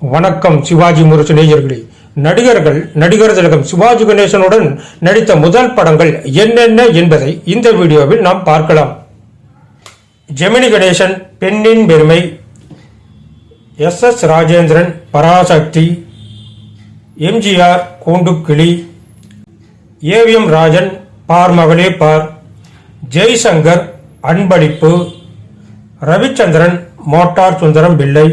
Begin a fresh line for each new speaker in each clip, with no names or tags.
வணக்கம் சிவாஜி முரசு நேயர்களே. நடிகர்கள் நடிகர் திலகம் சிவாஜி கணேசனுடன் நடித்த முதல் படங்கள் என்னென்ன என்பதை இந்த வீடியோவில் நாம் பார்க்கலாம். Gemini Ganesan Pennin Perumai. S S Rajendran Parasakthi. M G R Koondukili. A V M Rajan Paar Magale Paar. Jaishankar அன்பளிப்பு. ரவிச்சந்திரன் மோட்டார் சுந்தரம் பிள்ளை.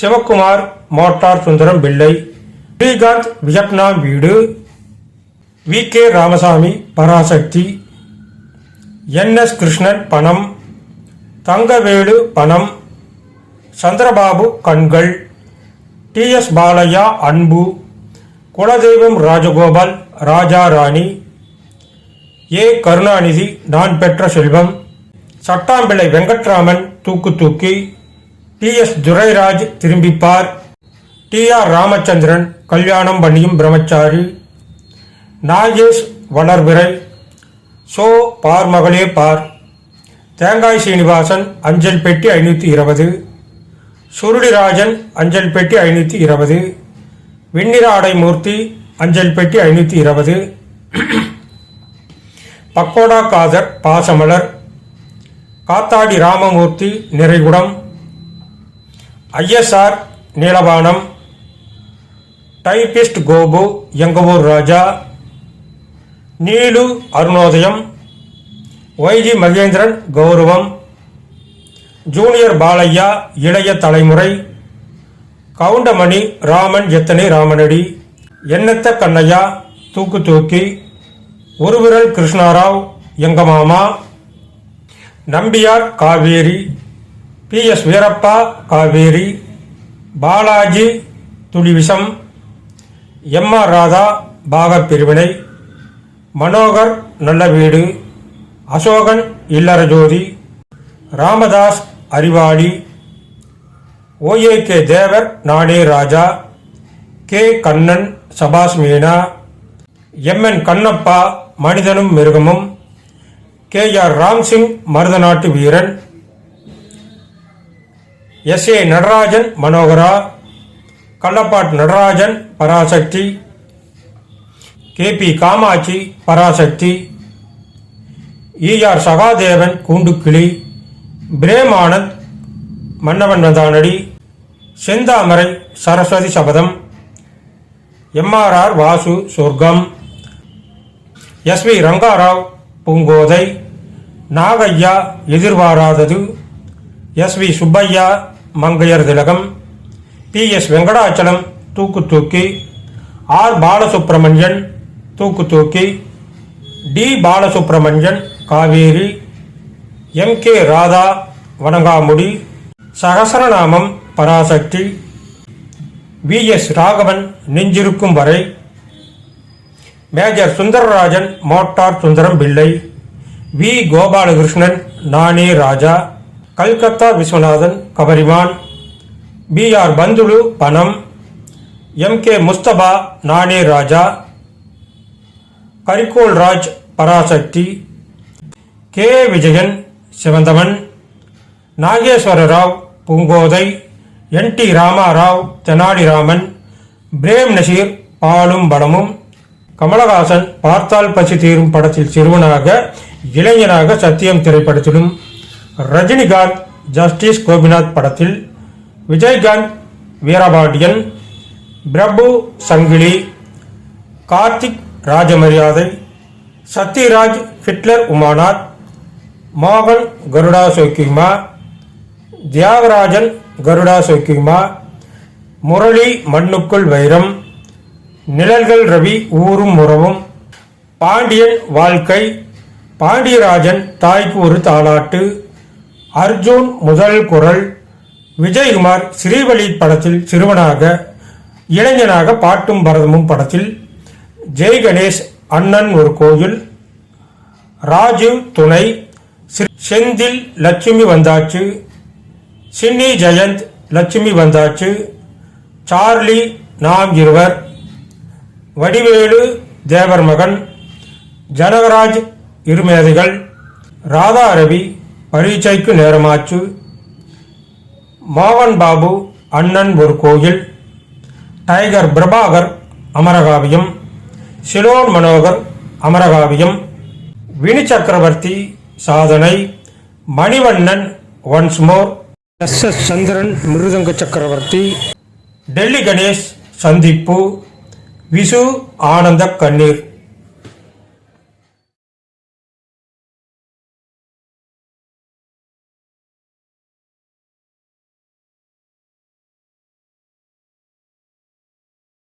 Sivakumar motor Sundaram Pillai Srikanth Vietnam Veedu V. K. Ramasamy Parasakthi N. S. Krishnan Panam Thangavelu Panam Chandrababu கண்கள் D. S. Balaiah அன்பு குலதெய்வம் ராஜகோபால் ராஜா ராணி ஏ. கருணாநிதி நான் பெற்ற செல்வம் Sattampillai Venkatraman Thookku Thookki T S Durairaj Thirumbipaar. T R Ramachandran Kalyanam Panniyum Brammachari. Nagesh வளர்பிறை. So பார் மகளே பார். தேங்காய் சீனிவாசன் அஞ்சல் பெட்டி ஐநூற்றி இருபது. சுருளிராஜன் அஞ்சல் பெட்டி ஐநூற்றி இருபது. வெண்ணிராடை ஆடைமூர்த்தி அஞ்சல் பெட்டி ஐநூற்றி இருபது. Pakoda Kadhar Pasamalar. Kathadi Ramamoorthy Niraikudam. I S R Neelavanam typist Gopu Engavoor Raja Neelu Arunodhayam Y G Mahendran Gauravam junior Balaiah இளைய தலைமுறை கவுண்டமணி ராமன் எத்தனை ராமனடி எண்ணத்த கண்ணையா தூக்கு தூக்கி Oruviral Krishnarao Enga Mama Nambiar Kaveri P S Veerappa Kaveri Balaji Thulivisham M R Radha பாகப் Pirivinai Manohar நல்ல வீடு அசோகன் இல்லறஜோதி ராமதாஸ் அறிவாளி OA K தேவர் நாடே ராஜா K Kannan சபாஸ் Meena MN Kannappa மனிதனும் மிருகமும் கே ஆர் ராம்சிங் மருதநாட்டு வீரன் S A Natarajan Manohara Kallapart Natarajan Parasakthi K P Kamakshi Parasakthi ER Sahadevan Koondukili Premanand Mannavan Vanthanadi Senthamarai Saraswati Sabatham MRR Vasu சொர்க்கம் S we Ranga Rao Poongothai Nagaiah Ethirparathathu S we Subbaiah Mangaiyar திலகம் B. S. Venkatachalam தூக்கு தூக்கி R. Balasubramaniam Thookku Thookki T. Balasubramaniam Kaveri. M. K. Radha Vanangamudi. Sahasranamam Parasakthi. V. S. Raghavan Nenjirukkum Varai. Major Sundararajan motor Sundaram Pillai. V. Gopalakrishnan Naane Raja. Calcutta Viswanathan Kavarimaan P R Panthulu Panam M K Mustafa Naane Raja Karikol Raj Parasakthi K. Vijayan Sivanthavan Nageswara Rao Poongothai N T Ramarao Tenaliraman Prem Nazir Paalum Padamum Kamalahasan பார்த்தால் பசி தீரும் படத்தில் சிறுவனாக இளைஞனாக சத்தியம் திரைப்படத்திலும் Rajinikanth justice Gopinath படத்தில் விஜயகாந்த் வீரபாண்டியன் பிரபு சங்கிலி Karthik ராஜமரியாதை Sathyaraj Hitler Umanath மோகன் கருடா சௌக்கியமா தியாகராஜன் கருடா சௌக்கியமா முரளி மண்ணுக்குள் வைரம் நிழல்கள் ரவி ஊரும் உறவும் பாண்டியன் வாழ்க்கை பாண்டியராஜன் தாய்க்கு ஒரு தாலாட்டு அர்ஜுன் முதல் குரல் விஜயகுமார் ஸ்ரீவலி படத்தில் சிறுவனாக இளைஞனாக பாட்டும் பரதமும் படத்தில் ஜெய் கணேஷ் அண்ணன் ஒரு கோயில் ராஜீவ் துணை செந்தில் லட்சுமி வந்தாச்சு சின்னி ஜெயந்த் லட்சுமி வந்தாச்சு சார்லி நாம் இருவர் வடிவேலு தேவர் மகன் ஜனகராஜ் இருமேதைகள் ராதா ரவி பரீட்சைக்கு நேரமாச்சு. மோகன் Babu Annan Oru Kovil. Tiger Prabhakar Amarakaviyam. Ceylon Manohar Amarakaviyam. Vini Chakravarthy Sadhanai. Manivannan once more S S Chandran Mridanga Chakravarthy. Delhi Ganesh சந்திப்பு. விசு ஆனந்த கண்ணீர்.